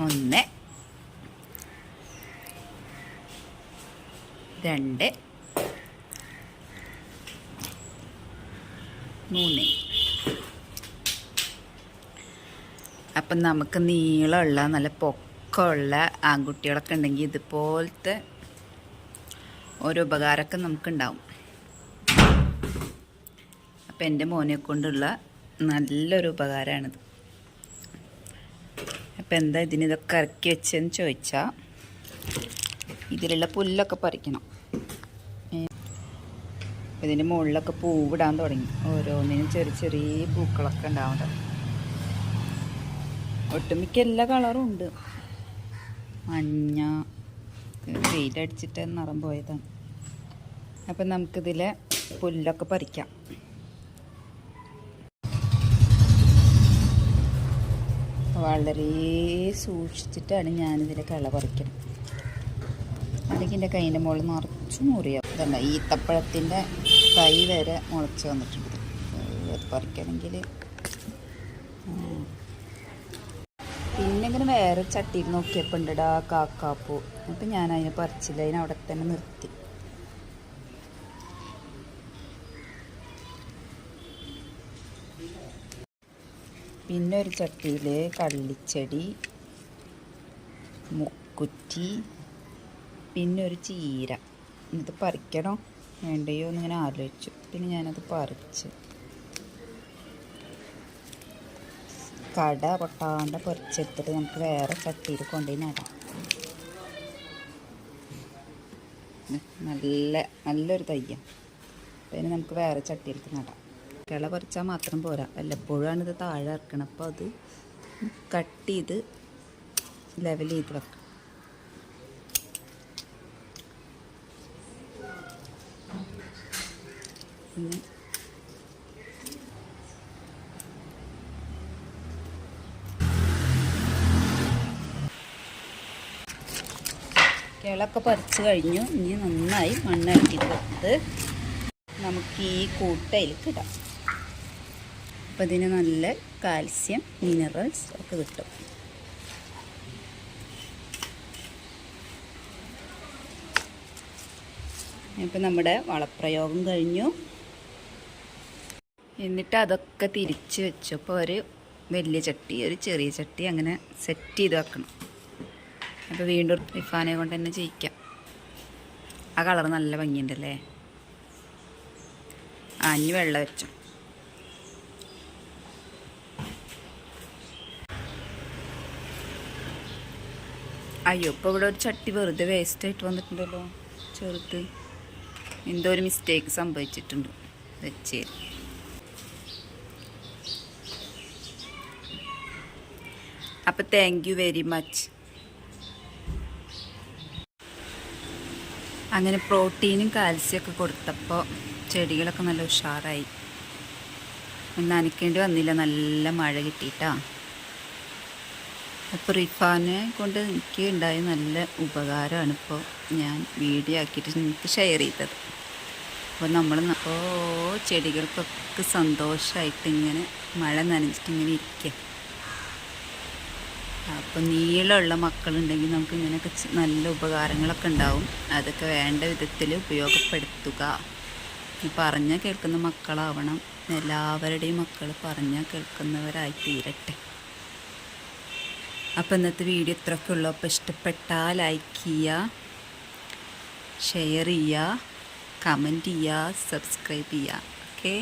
ഒന്ന്. രണ്ട്. മൂന്ന്. അപ്പം നമുക്ക് നീളമുള്ള നല്ല പൊക്കമുള്ള ആൺകുട്ടികളൊക്കെ ഉണ്ടെങ്കിൽ ഇതുപോലത്തെ ഓരോ ഉപകാരമൊക്കെ നമുക്കുണ്ടാവും. അപ്പം എന്റെ മോനെ കൊണ്ടുള്ള നല്ലൊരു ഉപകാരമാണിത്. അപ്പം എന്താ ഇതിന് ഇതൊക്കെ ഇറക്കി വെച്ചതെന്ന് ചോദിച്ചാൽ ഇതിലുള്ള പുല്ലൊക്കെ പറിക്കണം. ഇതിന്റെ മുകളിലൊക്കെ പൂവിടാൻ തുടങ്ങി. ഓരോന്നിനും ചെറിയ ചെറിയ പൂക്കളൊക്കെ ഉണ്ടാവുന്നത് ഒട്ടുമിക്ക എല്ലാ കളറും ഉണ്ട്. മഞ്ഞ വെയിലടിച്ചിട്ട് നിറം പോയതാണ്. അപ്പം നമുക്കിതിലെ പുല്ലൊക്കെ പറിക്കാം. വളരെ സൂക്ഷിച്ചിട്ടാണ് ഞാനിതിലെ കള പറിക്കുന്നത് അല്ലെങ്കിൽ എന്റെ കൈന്റെ മുകളിൽ നിറച്ചു മുറിയാവും ഇതല്ല ഈത്തപ്പഴത്തിന്റെ കൈ വരെ മുളച്ച് വന്നിട്ടുണ്ട്. അത് പറിക്കണമെങ്കിൽ പിന്നെ ഇങ്ങനെ വേറെ ചട്ടിയിൽ നോക്കിയപ്പോൾ ഉണ്ടടാ കാക്കാപ്പൂ. അപ്പം ഞാൻ പറിച്ചില്ല. അതിനവിടെ തന്നെ നിർത്തി. പിന്നെ ഒരു ചട്ടിയിൽ കള്ളിച്ചെടി മുക്കുറ്റി പിന്നെ ഒരു ചീര. ഇത് പറിക്കണോ? വേണ്ടയോ എന്നിങ്ങനെ ആലോചിച്ചു. പിന്നെ ഞാനത് പറിച്ച്. കട പൊട്ടാണ്ട് പൊരിച്ചെടുത്തിട്ട് നമുക്ക് വേറെ ചട്ടിയിൽ കൊണ്ടുപോയി നടാം. നല്ല നല്ലൊരു തയ്യം. പിന്നെ നമുക്ക് വേറെ ചട്ടിയിലേക്ക് നടാം. കിള പറിച്ചാൽ മാത്രം പോരാ. വല്ലപ്പോഴാണ് ഇത് താഴെ ഇറക്കണം. അപ്പോൾ അത് കട്ട് ചെയ്ത് ലെവൽ ചെയ്ത് വെക്കണം പിന്നെ കിളൊക്കെ പറിച്ച് കഴിഞ്ഞു. ഇനി നന്നായി മണ്ണിറക്കിയിട്ട് കൊടുത്ത് നമുക്ക് ഈ കൂട്ടയിലേക്ക് ഇടാം. അപ്പം ഇതിന് നല്ല കാൽസ്യം മിനറൽസ് ഒക്കെ കിട്ടും. ഇപ്പം നമ്മുടെ വളപ്രയോഗം കഴിഞ്ഞു. എന്നിട്ട് അതൊക്കെ തിരിച്ച് വെച്ചപ്പോൾ ഒരു വലിയ ചട്ടി ഒരു ചെറിയ ചട്ടി അങ്ങനെ സെറ്റ് ചെയ്ത് വെക്കണം. അപ്പോൾ വീണ്ടും റിഫാനെ കൊണ്ട് തന്നെ ചെയ്യിക്കാം. ആ കളർ നല്ല ഭംഗിയുണ്ടല്ലേ? ആ ഇനി വെള്ളം വെച്ചു. അയ്യോ ഇപ്പോൾ ഇവിടെ ഒരു ചട്ടി വെറുതെ വേസ്റ്റ് ആയിട്ട് വന്നിട്ടുണ്ടല്ലോ ചെറുത്ത് എന്തോ ഒരു മിസ്റ്റേക്ക് സംഭവിച്ചിട്ടുണ്ട്. വെച്ചേ. അപ്പം താങ്ക് യു വെരി മച്ച് അങ്ങനെ പ്രോട്ടീനും കാൽസ്യമൊക്കെ കൊടുത്തപ്പോൾ ചെടികളൊക്കെ നല്ല ഉഷാറായി. ഒന്ന് നനയ്ക്കേണ്ടി വന്നില്ല നല്ല മഴ കിട്ടിയിട്ടാ. അപ്പോൾ റിഫാനെ കൊണ്ട് എനിക്ക് ഉണ്ടായ നല്ല ഉപകാരമാണ് ഇപ്പോൾ ഞാൻ വീഡിയോ ആക്കിയിട്ട് നിങ്ങൾക്ക് ഷെയർ ചെയ്തത്. അപ്പോൾ നമ്മൾ ഓ ചെടികൾക്കൊക്കെ സന്തോഷമായിട്ട് ഇങ്ങനെ മഴ നനഞ്ഞിട്ട് ഇങ്ങനെ ഇരിക്കുക അപ്പോൾ നീളമുള്ള മക്കളുണ്ടെങ്കിൽ നമുക്ക് ഇങ്ങനെയൊക്കെ നല്ല ഉപകാരങ്ങളൊക്കെ ഉണ്ടാവും. അതൊക്കെ വേണ്ട വിധത്തിൽ ഉപയോഗപ്പെടുത്തുക. പറഞ്ഞാൽ കേൾക്കുന്ന മക്കളാവണം. എല്ലാവരുടെയും മക്കൾ പറഞ്ഞാൽ കേൾക്കുന്നവരായി തീരട്ടെ. അപ്പോൾ ഇന്നത്തെ വീഡിയോ ഇത്രയൊക്കെ ഉള്ളൂ. അപ്പോൾ ഇഷ്ടപ്പെട്ടാൽ ലൈക്ക് ചെയ്യുക ഷെയർ ചെയ്യുക കമന്റ് ചെയ്യുക സബ്സ്ക്രൈബ് ചെയ്യുക ഓക്കെ